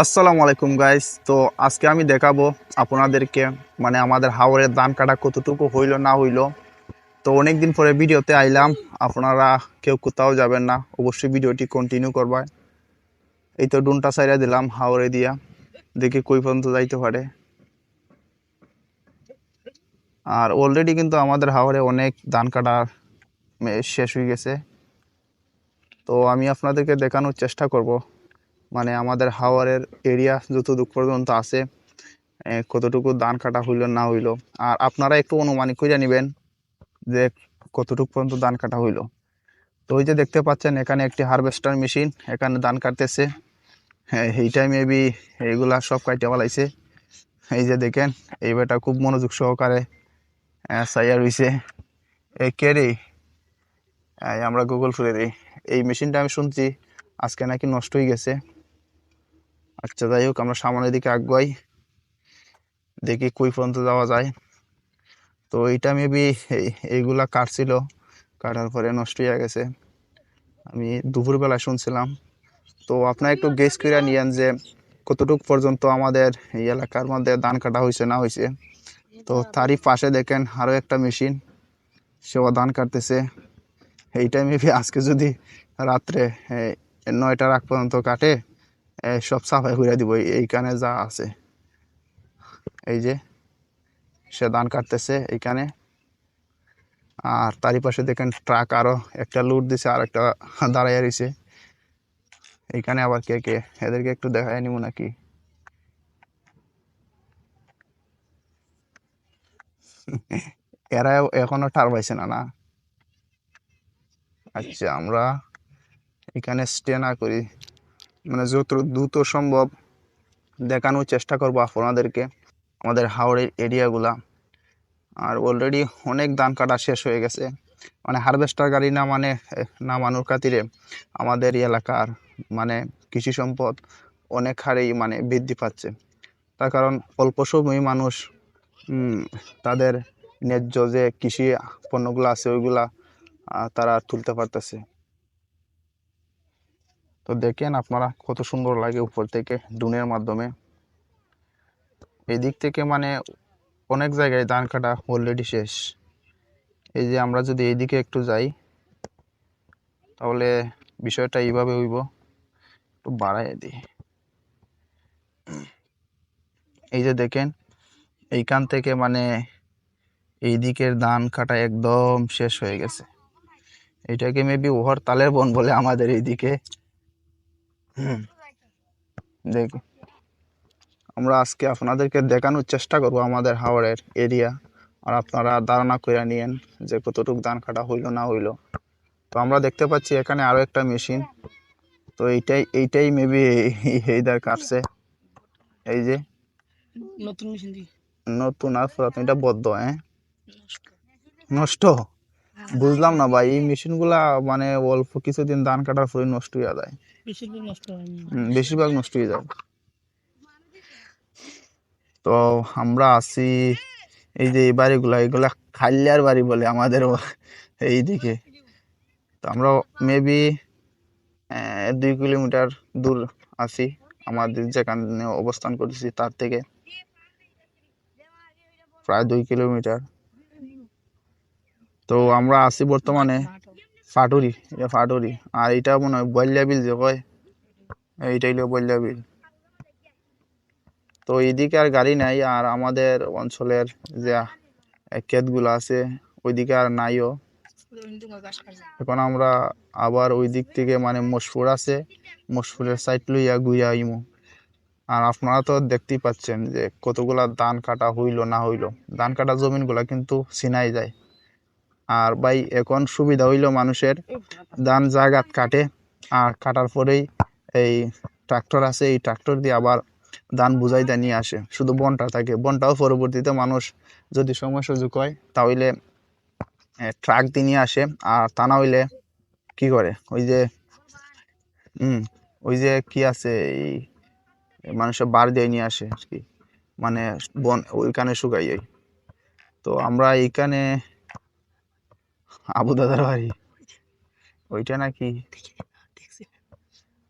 আসসালামু আলাইকুম গাইস তো আজকে আমি দেখাবো আপনাদেরকে মানে আমাদের হাওড়ের ধান কাটা কতটুকু হইল, না হইল। তো অনেক দিন পরে ভিডিওতে আইলাম, আপনারা কেউ কোথাও যাবেন না, অবশ্যই ভিডিওটি কন্টিনিউ করবা। এই তো ডুনটা সাইডে দিলাম হাওড়ে দিয়া, দেখি কই পর্যন্ত যাইতে পারে। আর অলরেডি কিন্তু আমাদের হাওড়ে অনেক ধান কাটা শেষ হয়ে গেছে। তো আমি আপনাদেরকে দেখানোর চেষ্টা করব। মানে আমাদের হাওয়ারের এরিয়া যতটুকু পর্যন্ত আছে কতটুকু ধান কাটা হইল না হইল। আর আপনারা একটু অনুমানিক করে নেবেন যে কতটুকু পর্যন্ত ধান কাটা হইল। তো ওই যে দেখতে পাচ্ছেন, এখানে একটি হারভেস্টার মেশিন, এখানে ধান কাটতেছে। হ্যাঁ এইটাই মেবি এইগুলা সব কাটে ফেলাইছে। এই যে দেখেন, এই বেটা খুব মনোযোগ সহকারে সাইয়া রইছে। এই কে রে? আমরা গুগল ফুলে দিই। এই মেশিনটা আমি শুনছি, আজকে নাকি নষ্ট হয়ে গেছে। আচ্ছা যাই হোক, আমরা সামনের দিকে আগুয়াই। দেখি কই পর্যন্ত যাওয়া যায়। তো এইটা মেবি এইগুলা কাটছিল। কাটার পরে নষ্ট হয়ে গেছে। আমি দুপুরবেলা শুনছিলাম। তো আপনারা একটু গেস করে নিয়েন যে কতটুকু পর্যন্ত আমাদের এই এলাকার মধ্যে ধান কাটা হয়েছে, না হয়েছে। তো তারই পাশে দেখেন আরও একটা মেশিন সেও ধান কাটতেছে। এইটা মেবি আজকে যদি রাত্রে নয়টার আগ পর্যন্ত কাটে সব সাফাই করে দিব, এই- এইখানে যা আছে। এই যে, সে ধান কাটতেছে এইখানে। আর তারই পাশে দেখেন ট্রাক আরও একটা লুট দিছে, আর একটা দাঁড়াইয়া রয়েছে এইখানে আবার কে কে? এদেরকে একটু দেখায় নিব নাকি? এরা এখনও ঠার পাইছে না না? আচ্ছা আমরা এখানে স্টে না করি। মানে যত দ্রুত সম্ভব দেখানোর চেষ্টা করব আপনাদেরকে আমাদের হাওড়ের এরিয়াগুলা। আর অলরেডি অনেক ধান কাটা শেষ হয়ে গেছে। মানে হারভেস্টার গাড়ি না মানে এ, নামানোর খাতিরে আমাদের এলাকার মানে কৃষি সম্পদ অনেক হারেই মানে বৃদ্ধি পাচ্ছে। তার কারণ অল্প সময় মানুষ তাদের ন্যায্য যে কৃষি পণ্যগুলো আছে ওইগুলা তারা তুলতে পারতেছে। তো দেখেন আপনারা কত সুন্দর লাগে উপর থেকে ড্রোনের মাধ্যমে। এদিক থেকে মানে অনেক জায়গায় ধান কাটা অলরেডি শেষ। এই যে আমরা যদি এইদিকে একটু যাই, তাহলে বিষয়টা এইভাবে হইব, একটু বাড়াই দিই। এই যে দেখেন, এইখান থেকে মানে এই দিকের ধান কাটা একদম শেষ হয়ে গেছে। এটাকে মেবি ওহর তালের বন বলে আমাদের এইদিকে দেখ। আমরা আজকে আপনাদেরকে দেখানোর চেষ্টা করব আমাদের হাওড়ের এরিয়া। আর আপনারা ধারণা করে নিয়েন যে কতটুকু ধান কাটা হইল না হইল। তো আমরা দেখতে পাচ্ছি এখানে আরও একটা মেশিন। তো এইটাই এইটাই মেবি এইদার কাটছে। এই যে। নতুন মেশিন দিয়ে। নতুন আর পুরাতন এটা বদ্ধ হ্যাঁ? নষ্ট? বুঝলাম না ভাই এই মেশিনগুলা মানে অল্প কিছুদিন ধান কাটার পরে নষ্ট হয়ে যায়। বেশিরভাগ নষ্ট হয়ে যায়। তো আমরা আছি এই যে এই বাড়িগুলা, এগুলা খাইলিয়ার বাড়ি বলে আমাদের এইদিকে। তো আমরা মেবি দুই কিলোমিটার দূর আছি। আমাদের যেখানে অবস্থান করেছি তার থেকে প্রায় দুই কিলোমিটার। তো আমরা আছি বর্তমানে ফাটুরি এটা ফাটুরি। আর এটা মনে হয় বল্যা বিল যে কয় এইটাই হলো বল্যা বিল। তো এইদিকে আর গাড়ি নাই, আর আমাদের অঞ্চলের যে ক্ষেতগুলো আছে, ওইদিকে আর নাইও। এখন আমরা আবার ওই দিক থেকে মানে মশফুর আছে মশফুরের সাইড লইয়া গুইয়া আইমু। আর আপনারা তো দেখতেই পাচ্ছেন যে কতগুলা ধান কাটা হইল না হইল। ধান কাটা জমিনগুলা কিন্তু চিনাই যায়। আর ভাই এখন সুবিধা হইল মানুষের। ধান জায়গাত কাটে আর কাটার পরেই এই ট্রাক্টর আছে এই ট্রাক্টর দিয়ে আবার ধান বুঝাই দিয়ে নিয়ে আসে। শুধু বনটা থাকে বনটাও পরবর্তীতে মানুষ যদি সময় সুযোগ হয় তাহলে ট্রাক দিয়ে নিয়ে আসে আর তা না হইলে কি করে? ওই যে হুম ওই যে কি আছে এই মানুষের বার দিয়ে নিয়ে আসে আর কি। মানে বন ওইখানে শুকাই যায় তো আমরা এইখানে আবু দাদার বাড়ি। ওইটা নাকি?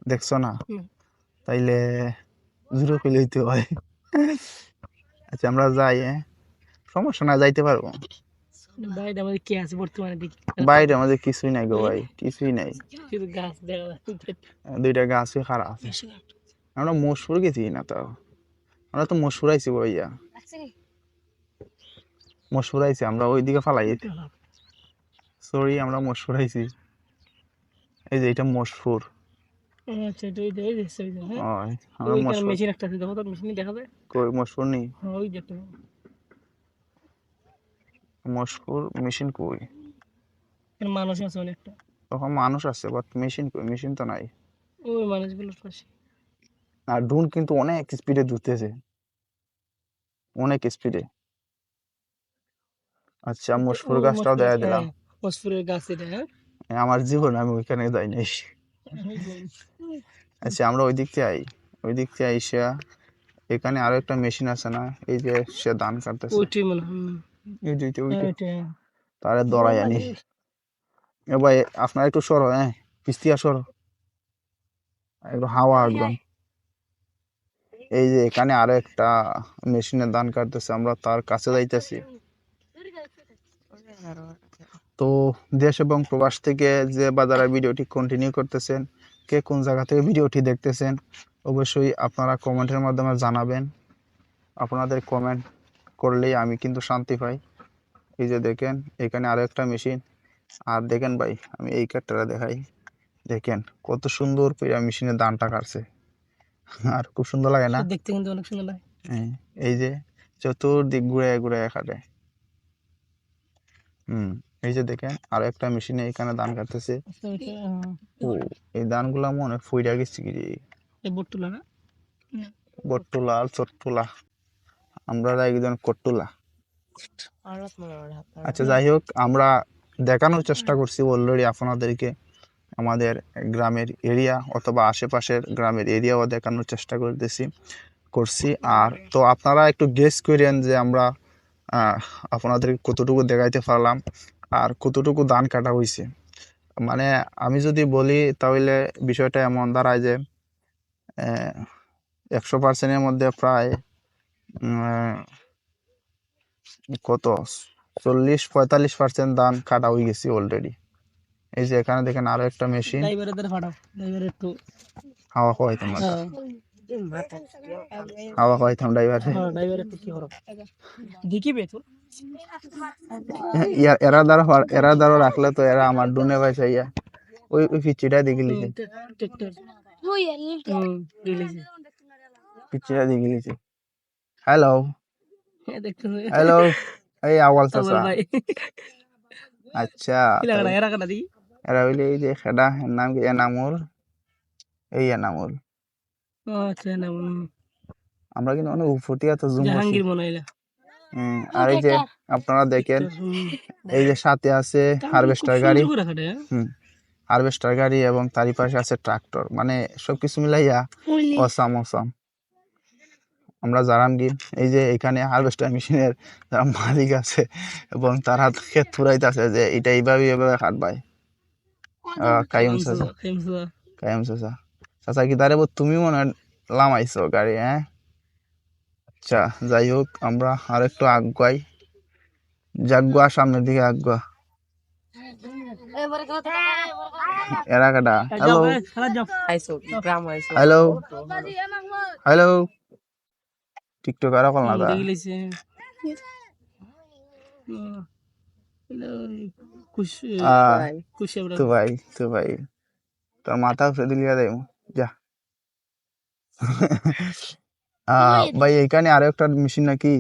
দেখছ না? তাইলে জিরো ফেলে হইতে হয়। আচ্ছা আমরা যাই হ্যাঁ? সমস্যা না যাইতে পারব। বাইরে আমাদের কে আছে বর্তমানে দেখি। বাইরে আমাদের কিছুই নাই গো ভাই কিছুই নাই। শুধু গাছ দেখা দুইটা গাছই খারাপ আছে। আমরা মশুর গেছি না তো? আমরা তো মশুর আইছি ভাইয়া। মশুর আইছি আমরা ওইদিকে ফালাই। সরি আমরা মশুর আইছি এই যে এটা মশুর আচ্ছা এটা ওই যে ওই যে ওই যে, হ্যাঁ? আমরা ওইখানে মশুর মেশিন একটা আছে দেখো তো মেশিন দেখা যায়। কই মশুর নেই হ্যাঁ ওই যে একটা। মশুর মেশিন কই? এখানে মানুষ আছে অনেকটা। তখন মানুষ আছে বাট মেশিন কই? মেশিন তো নাই। ওই মানুষগুলোর পাশে। আর ড্রোন কিন্তু অনেক স্পিডে ঘুরতেছে অনেক স্পিডে আচ্ছা মশুর গাছটাও দেখা দিলাম। মসফুরের গাছ এটা হ্যাঁ? আমার জীবন আমি ওইখানে যাই নাই। আচ্ছা আমরা ওই দিক থেকে আই। ওই দিক থেকে আইসা এখানে আরও একটা মেশিন আছে না এই যে সে ধান কাটতেছে। ওইটাই মনে হয় এই দুইটা হ্যাঁ, ওইটা। হ্যাঁ। তারে দড়াই আনি। এ ভাই আপনার একটু সরো হ্যাঁ? পিস্তিয়া সরো। একটু হাওয়া একদম। এই যে এখানে আরও একটা মেশিনের ধান কাটতেছে আমরা তার কাছে যাইতেছি। তো দেশ এবং প্রবাস থেকে যে বাজারের ভিডিওটি কন্টিনিউ করতেছেন কে কোন জায়গা থেকে ভিডিওটি দেখতেছেন অবশ্যই আপনারা কমেন্টের মাধ্যমে জানাবেন। আপনাদের কমেন্ট করলেই আমি কিন্তু শান্তি পাই। এই যে দেখেন এখানে আরও একটা মেশিন আর দেখেন ভাই আমি এই কাঠটা দেখাই। দেখেন কত সুন্দর করে মেশিনের দানটা কাটছে। আর খুব সুন্দর লাগে না? দেখতে কিন্তু অনেক সুন্দর লাগে। হ্যাঁ, এই যে চতুর্দিক ঘুরে ঘুরে কাটে হুম এই যে দেখেন আরও একটা মেশিনে এখানে ধান কাটতেছে। আচ্ছা। ও এই ধানগুলা মনে ফুইরা গেছে কি রে? এই বোটগুলো না? বট্টুলা আর চট্টুলা আমরা একজন কট্টুলা আচ্ছা যাই হোক আমরা দেখানোর চেষ্টা করছি অলরেডি আপনাদেরকে। আমাদের গ্রামের এরিয়া অথবা আশেপাশের গ্রামের এরিয়াও দেখানোর চেষ্টা করতেছি করছি। আর তো আপনারা একটু গেস করেন যে আমরা আহ, আপনাদেরকে কতটুকু দেখাইতে পারলাম। আর কতটুকু ধান কাটা হয়েছে মানে আমি যদি বলি তাহলে বিষয়টা এমন দাঁড়ায় যে একশো পার্সেন্টের মধ্যে প্রায় উম, কত? চল্লিশ পঁয়তাল্লিশ পার্সেন্ট ধান কাটা হয়ে গেছে অলরেডি এই যে এখানে দেখেন আরও একটা মেশিন হাওয়া খাওয়াইতাম না হ্যাঁ। হাওয়া খাওয়াইতাম ড্রাইভার হ্যাঁ ড্রাইভার একটু কি করো দেখিবে তো এরা দ্বারা এরা দ্বারা রাখলে তো এরা আমার ডুনে ভাই চাইয়া ওই ওই পিচিটা দেখে লিছে পিচিটা দেখে লিছে হ্যালো হ্যালো এই আওয়াল চাচা। আচ্ছা এরা হইলে এই যে খেডা এর নাম কি? এনামুল? এই এনামুল। আচ্ছা আমরা কিন্তু অনেক উপটিয়া তো জুম জাহাঙ্গীর মনে হুম, আর এই যে আপনারা দেখেন এই যে সাথে আছে হারভেস্টার গাড়ি। হুম হারভেস্টার গাড়ি এবং তারই পাশে আছে ট্রাক্টর। মানে সবকিছু মিলাইয়া অসাম অসাম। আমরা জারামগীর এই যে এখানে হারভেস্টার মেশিনের যারা মালিক আছে এবং তারা ক্ষেত ফুরাইতেছে যে এটা এইভাবে এইভাবে কাটবাই কাইম চাচা। কায়ুম চাচা। চাচা কি তারে তুমি মনে হয় লামাইছো গাড়ি হ্যাঁ? আচ্ছা যাই হোক আমরা আর একটু আগুয়াই। জাগুয়া সামনের দিকে আগুয়া। এরা হ্যালো হ্যালো হ্যালো টিকটক আর কল না দা তো ভাই তো ভাই। তোর মাথা উপরে দিলিয়া দেয় যা। ভাই এখানে আরও একটা মেশিন নাকি?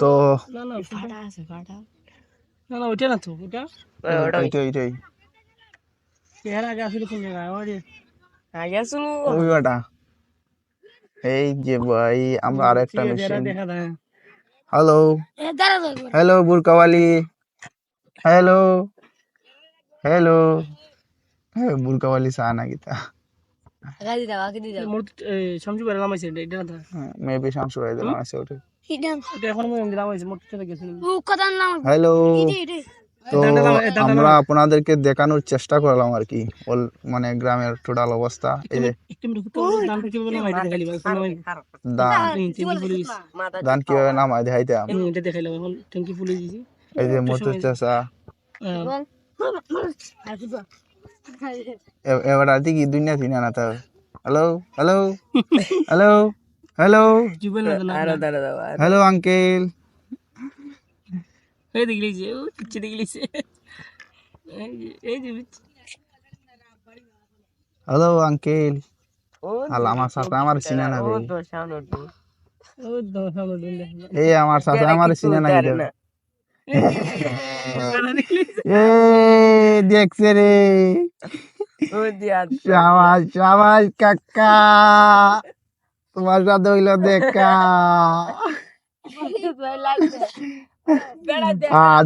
তো না না না না ওইটা না তো ওটা? এইটাই এইটাই এর আগে আসলে কোন জায়গায়? ওই ওই ওটা এই যে ভাই আমরা আর একটা যারা মেশিন দেখা দেয় হ্যালো হ্যালো বুরকাওয়ালি হ্যালো হ্যালো এটা না মেবি শামসু ভাই আছে ওটা এটা এখন মনে গেছে আমরা আপনাদেরকে দেখানোর চেষ্টা করলাম আর কি ওল মানে গ্রামের টোটাল অবস্থা এই যে একটু মিনিট তো দামটা কীভাবে দেখাইতাম ফুলে দিয়েছি এই যে মতুর চাষা এবার আর কি দুনিয়া তিনা না তো hello hello hello hello Jubel না হ্যালো আঙ্কেল এই দেখলিছে ও পিচ্ছে দেখলিছে এই যে। এই যে পিচ্ছে। হ্যালো আঙ্কেল আল্লাহ আমার সাথে আমার চিনে না বে ও দশ আমার দিন দেখলাম এই আমার সাথে আমার চিনে না এটা এ দেখছে রে। শাবাশ শাবাশ কাকা। তোমার সাথে হইল দেখা।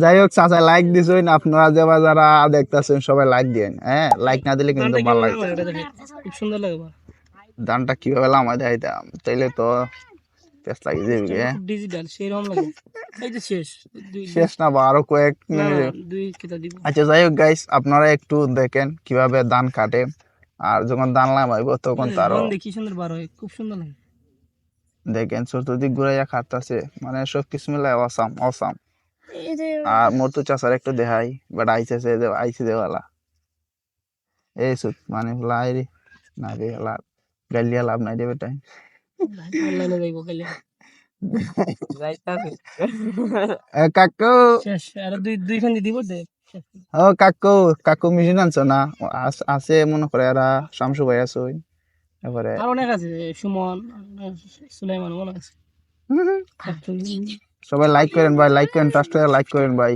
যাই হোক চাচা লাইক দিছেন আপনারা যারা যারা দেখতেছেন সবাই লাইক দিয়েন হ্যাঁ? লাইক না দিলে কিন্তু ভালো লাগে। খুব সুন্দর লাগে দানটা কীভাবে লামাই দেখাইতাম তাইলে তো পেস লাগি যাবে? ডিজিটাল সেই লাগে। এই যে শেষ শেষ না বা আরও কয়েক না, মিনিট। না, দুই কেতা দিব। আচ্ছা যাই হোক গাইস আপনারা একটু দেখেন কীভাবে ধান কাটে। আর যখন ধান লামাইব তখন তারও দেখি সুন্দর বার হয় খুব সুন্দর লাগে। দেখেন চতুর্দিক ঘুরাইয়া খাটতেছে মানে সব কিছু মিলাই অসাম অসাম আর মর্তু চাষার একটু দেখাই বাট আইসেছে আইসি দেওয়ালা এই সুত মানে লাই না রে লাভ গালিয়া লাভ নাই রে বেটাই। অনলাইনে যাইব খালি কাকু আর দুই দুইখান দিয়ে দিব দে ও কাকু কাকু মেশিন আনছো না আছে মনে করে এরা শামসু ভাই আছে ওই এবারে আর অনেক আছে সুমন সুলাইমান অনেক আছে সবাই লাইক করেন ভাই লাইক করেন ট্রাস্ট লাইক করেন ভাই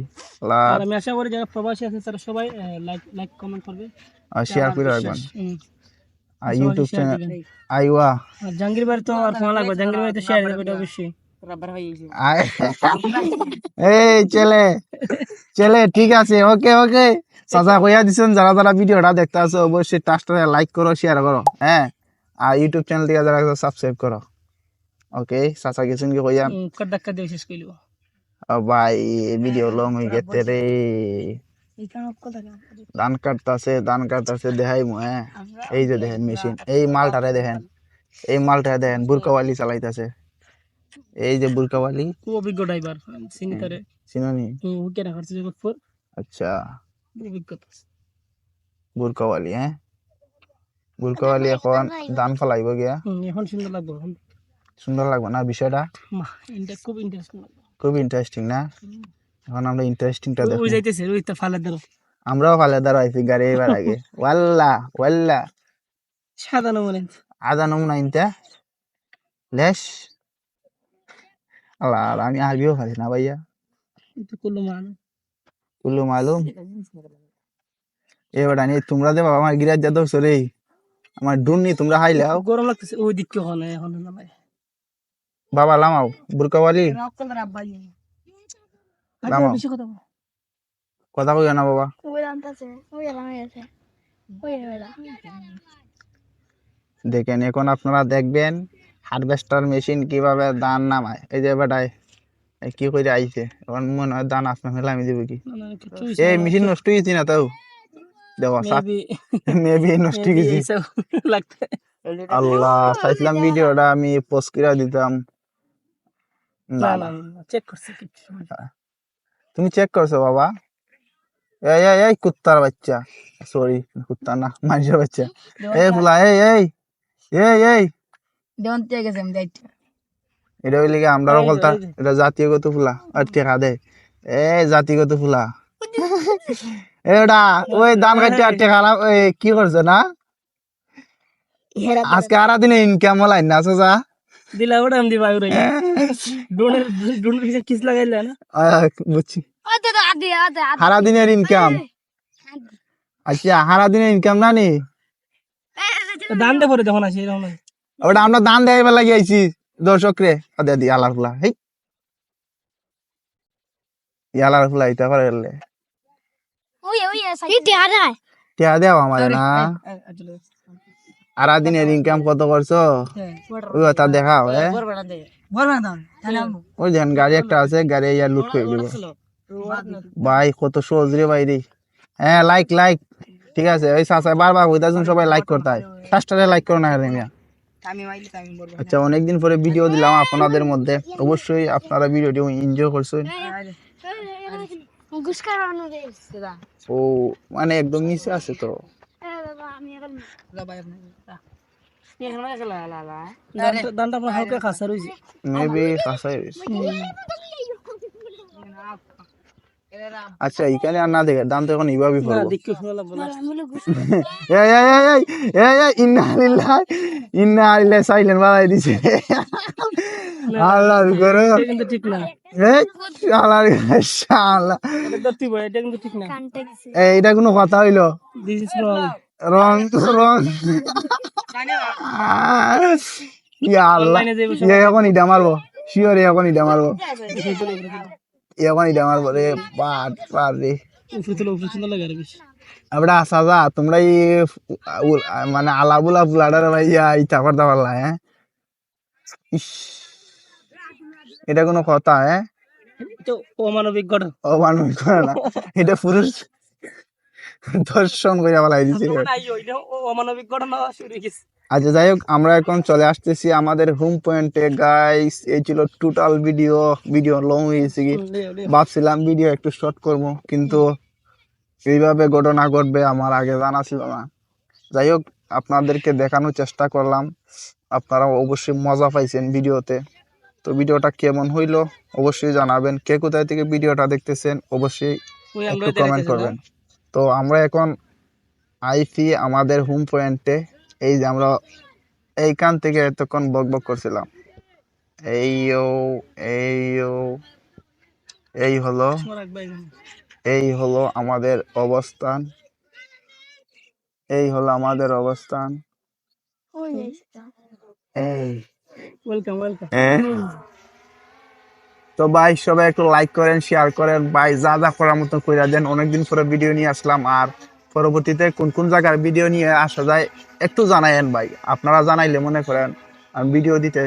আর আমি আশা করি যারা প্রবাসী আছে তারা সবাই লাইক লাইক কমেন্ট করবে শেয়ার করে রাখবেন। আর ইউটিউব চ্যানেল আইওয়া আর জাহাঙ্গীর বাড়ি তো আর ফোন লাগবে জাহাঙ্গীর বাড়ি তো শেয়ার দেবে এটা অবশ্যই। এই ছেলে ছেলে ঠিক আছে ওকে ওকে। চাচা কইয়া দিছেন যারা যারা ভিডিওটা দেখতে আছো অবশ্যই টাস্টারে লাইক করো শেয়ার করো হ্যাঁ। আর ইউটিউব চ্যানেল থেকে যারা সাবস্ক্রাইব করো। ওকে চাচা গেছেন কি কইয়া? ধাক্কা দিয়ে শেষ ও ভাই ভিডিও লং হয়ে গেছে রে। ধান কাটতাছে ধান কাটতাছে দেখাই মু হ্যাঁ এই যে দেখেন মেশিন এই মালটারে দেখেন এই মালটারে দেখেন বুরকাওয়ালি চালাইতাছে এই যে বুরকাওয়ালি খুব অভিজ্ঞ ড্রাইভার চিনি তারে চিনি হুকে রাখার জগৎ ফোর আচ্ছা অভিজ্ঞতা আছে। বুরকাওয়ালি হ্যাঁ বুরকাওয়ালি এখন ধান ফলাইব গিয়া হুম, এখন সুন্দর লাগবে এখন সুন্দর লাগবে না বিষয়টা মা এটা খুব ইন্টারেস্টিং লাগবে খুব ইন্টারেস্টিং না এখন আমরা ইন্টারেস্টিংটা দেখো। ওই যাইতেছে ওই তো ধরো আমরাও ফালে দাঁড়াইছি গাড়ি এবার আগে। ওয়াল্লা ওয়াল্লা। সাদা নমনে আদা নমুনা ইনতা লেশ। আল্লাহ আমি আরবিও পারি না ভাইয়া। কুল্লু মালুম। এবার আনি তোমরা দে বাবা আমার গিরাজ যা দৌড়ছো রে আমার ডুননি তোমরা হাইলাও গরম লাগতেছে ওই দিক কে ওখানে এখন নামাই বাবা লামাও বুরকাওয়ালি নামাও। বেশি কথা বল। কথা না বাবা। দেখেন এখন আপনারা দেখবেন হারভেস্টার মেশিন কীভাবে ধান নামায়। এই যে বেটায় কি করে আইছে? এখন মনে হয় ধান আসনা ফেলে আমি দেবো কি? এই মেশিন নষ্ট হয়েছি না তাও? দেখো মেবি নষ্ট হয়েছি আল্লাহ চাইছিলাম ভিডিওটা আমি পোস্ট করে দিতাম। না না চেক করছি তুমি চেক করছ বাবা এই এই এই কুত্তার বাচ্চা সরি কুত্তা না মানুষের বাচ্চা এই ফুলা এই এই এই এই দেওয়ান দিয়ে গেছে আমি দায়িত্ব এটা হইলে কি আমরা এই যে, বলতাম এই যে। এটা জাতীয়গত ফুলা আর টেকা দে এ জাতিগত ফুলা এটা ওই ধান কাটতে আর টেকা না ওই কি করছে না আজকে আরা দিনে ইনকাম হলাই না চাচা দিলা ওটা আমি দিবা ইনকাম আচ্ছা দান দর্শক রে দে এই, দিনের ইনকাম কত করছ হ্যাঁ, ওই কথা দেখাও এ ওই যেন গাড়ি একটা আছে গাড়ি ইয়া লুট করে দিব ভাই কত সহজ রে ভাই রে হ্যাঁ লাইক লাইক ঠিক আছে ওই চাচা বারবার হইতাছেন সবাই লাইক করতে হয় ফার্স্টে লাইক করো না রে মিয়া আচ্ছা অনেকদিন পরে ভিডিও দিলাম আপনাদের মধ্যে অবশ্যই আপনারা ভিডিওটি এনজয় করছেন ও মানে একদম নিচে আছে তো দানটা- হালকা খাসা মেবি আচ্ছা এখানে আর না দেখে দাম তো এখন এইভাবেই না পড়ব না এই এই এই এই এই এই ইন্না আলিল্লাহ ইন্না আলিল্লাহ সাইলেন বাড়াই দিছে আল্লাহর করে এটা কিন্তু ঠিক না এই আল্লাহর শালা এটা ধরতে বই এটা কিন্তু ঠিক না এই এটা কোনো কথা হইল দিস ইজ রং রং রং আল্লাহ। ইয়ে এখন ইটা মারবো। শিওর এখন ইটা মারবো। এখন ইটা মারবো রে পাট পাট আমরা আসা যা তোমরা এই মানে আলা বুলা বুলাডার ভাইয়া ইটা করতে পারলা হ্যাঁ? ইস, এটা কোনো কথা হ্যাঁ? অমানবিক ঘটনা। অমানবিক করে না এটা পুরুষ দর্শন করে বলাই দিছে অমানবিক ঘটনা শুরু গেছে আচ্ছা যাই হোক আমরা এখন চলে আসতেছি আমাদের হোম পয়েন্টে গাইস এই ছিল টোটাল ভিডিও ভিডিও লং হয়েছে কি? ভাবছিলাম ভিডিও একটু শর্ট করব কিন্তু এইভাবে ঘটনা ঘটবে আমার আগে জানা ছিল না। যাই হোক আপনাদেরকে দেখানোর চেষ্টা করলাম। আপনারা অবশ্যই মজা পাইছেন ভিডিওতে তো ভিডিওটা কেমন হইল? অবশ্যই জানাবেন। কে কোথায় থেকে ভিডিওটা দেখতেছেন? অবশ্যই একটু কমেন্ট করবেন। তো আমরা এখন আইসি আমাদের হোম পয়েন্টে এই যে আমরা এইখান থেকে এতক্ষণ বক বক করছিলাম। এই ও এই ও এই হলো এই হলো আমাদের অবস্থান। এই হলো আমাদের অবস্থান। ওই এই। ওয়েলকাম ওয়েলকাম হ্যাঁ। তো ভাই সবাই একটু লাইক করেন শেয়ার করেন। ভাই যা যা করার মতো করে দেন। অনেকদিন পরে ভিডিও নিয়ে আসলাম। আর পরবর্তীতে কোন কোন জায়গার ভিডিও নিয়ে আসা যায় একটু জানাইন ভাই। আপনারা জানাইলে মনে করেন আমি ভিডিও দিতে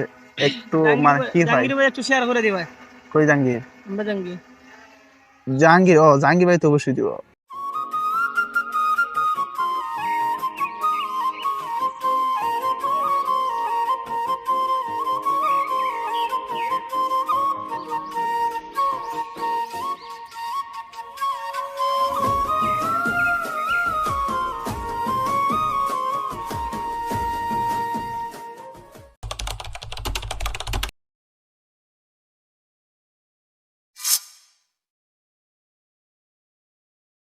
একটু মানে কি ভাই একটু শেয়ার করে দিবা। কই জাহাঙ্গীর? আমরা জাহাঙ্গীর। জাহাঙ্গীর ও জাহাঙ্গীর ভাই তো অবশ্যই দিব।